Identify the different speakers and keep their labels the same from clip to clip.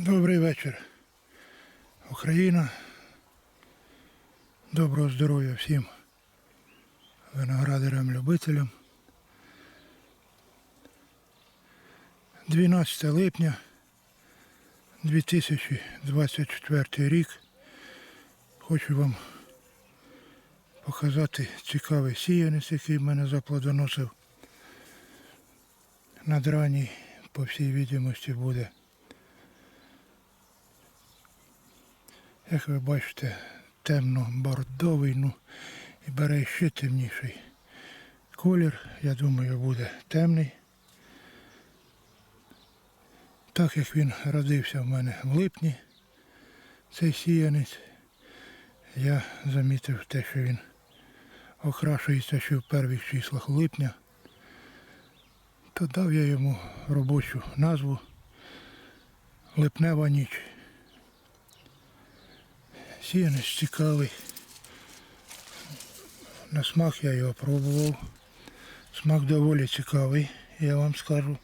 Speaker 1: Добрий вечір. Україна. Доброго здоров'я всім виноградарям, любителям. 12 липня 2024 рік. Хочу вам показати цікавий сіянець, який в мене заплодоносив. Надраній, по всій відомості, буде. Як ви бачите, темно-бордовий, ну і бере ще темніший колір, я думаю, буде темний. Так як він родився в мене в липні, цей сіянець, я замітив те, що він окрашується ще в перших числах липня, то дав я йому робочу назву Липнева ніч. Сіянець цікавий. На смак я його пробував. Смак доволі цікавий, я вам скажу.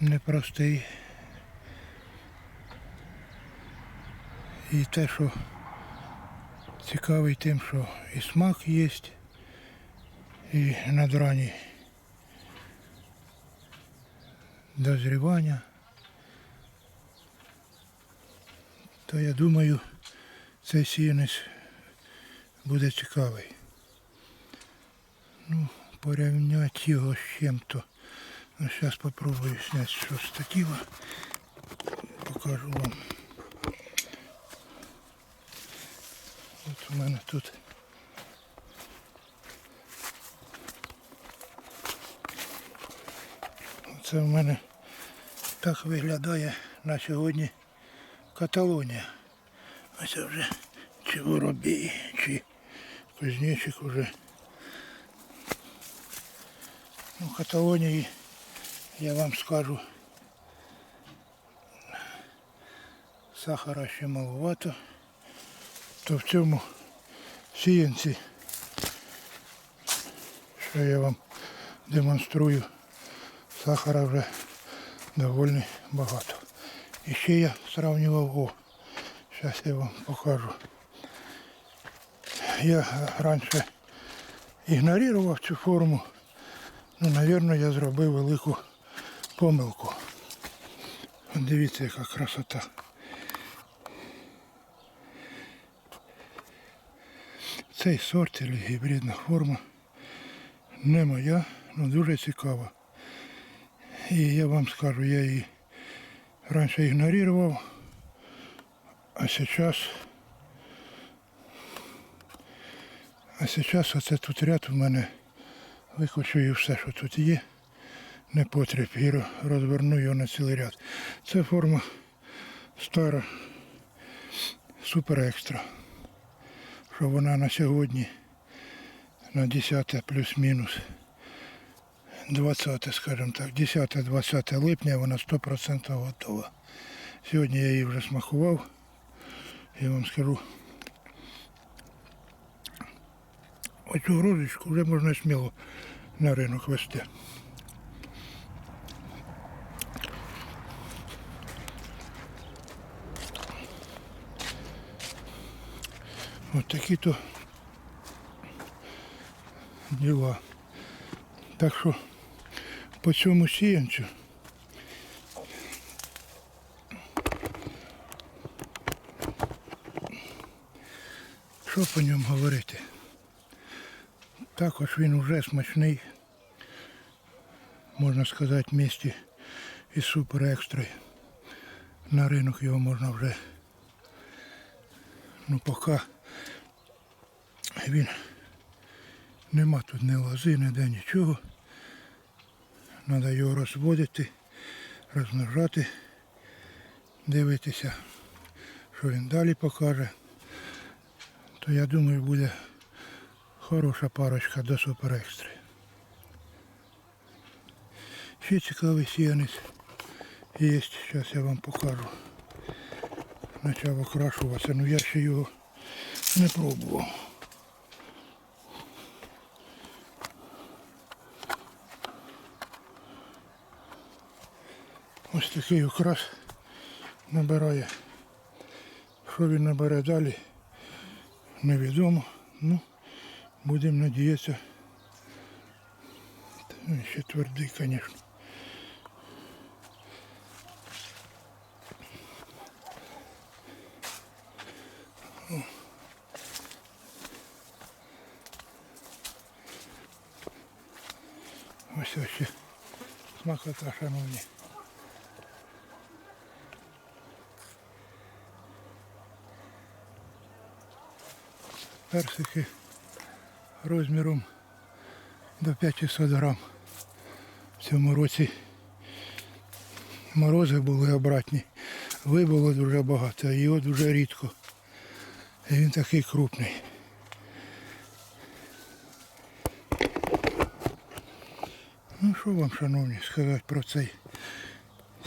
Speaker 1: Непростий. І те, що цікавий тим, що і смак є, і надрані дозрівання, то я думаю, цей сіянець буде цікавий. Ну, порівняти його з чим-то. Ну, зараз спробую зняти щось такого. Покажу вам. От у мене тут. Це в мене так виглядає на сьогодні Каталонія. Ось це вже чи воробій, чи кузнечик уже. Ну, в Каталонії, я вам скажу, сахара ще маловато, то в цьому сіянці, що я вам демонструю, сахара вже доволі багато. І ще я сравнював, о, зараз я вам покажу. Я раніше ігнорував цю форму. Ну, напевно, я зробив велику помилку. Дивіться, яка красота. Цей сорт або гібридна форма не моя, але дуже цікава. І я вам скажу, я її раніше ігнорував, а зараз а зараз оце тут ряд у мене викочую все, що тут є, не потріб, і розверну його на цілий ряд. Це форма стара, супер екстра. Що вона на сьогодні на 10 плюс-мінус 20, скажімо так, 10-20 липня вона 100% готова. Сьогодні я її вже смакував. Я вам скажу. Оцю грузочку вже можна сміло на ринок вести. Ось такі то діла. Так що по цьому сіянцю що по ньому говорити? Також він вже смачний, можна сказати, в місті із супер екстри. На ринок його можна вже. Ну поки він нема тут ні лози, ніде нічого. Треба його розводити, розмножати, дивитися, що він далі покаже. То я думаю буде Хороша парочка до супер екстри. Ще цікавий сіянець є, зараз я вам покажу. Почав окрашуватися, але я ще його не пробував. Ось такий окрас набирає. Що він набере далі, невідомо. Ну, будемо надіятися. Та Він ще твердий, звісно. Ось ось ще смакота, шановні. Персики розміром до 500 грам. В цьому році морози були обратні. Вибуло дуже багато, а його дуже рідко. І він такий крупний. Ну що вам, шановні, сказати про цей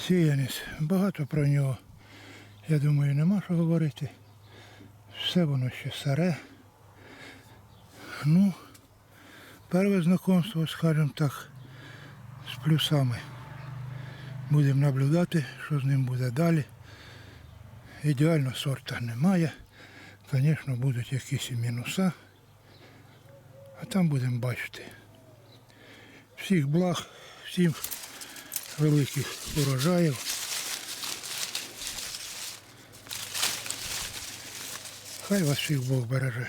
Speaker 1: сіянець? Багато про нього, я думаю, нема що говорити. Все воно ще старе. Ну, перше знайомство, скажімо так, з плюсами. Будемо наблюдати, що з ним буде далі. Ідеально сорта немає. Звісно, будуть якісь і мінуса. А там будемо бачити. Всіх благ, всім великих урожаїв. Хай вас всіх Бог береже.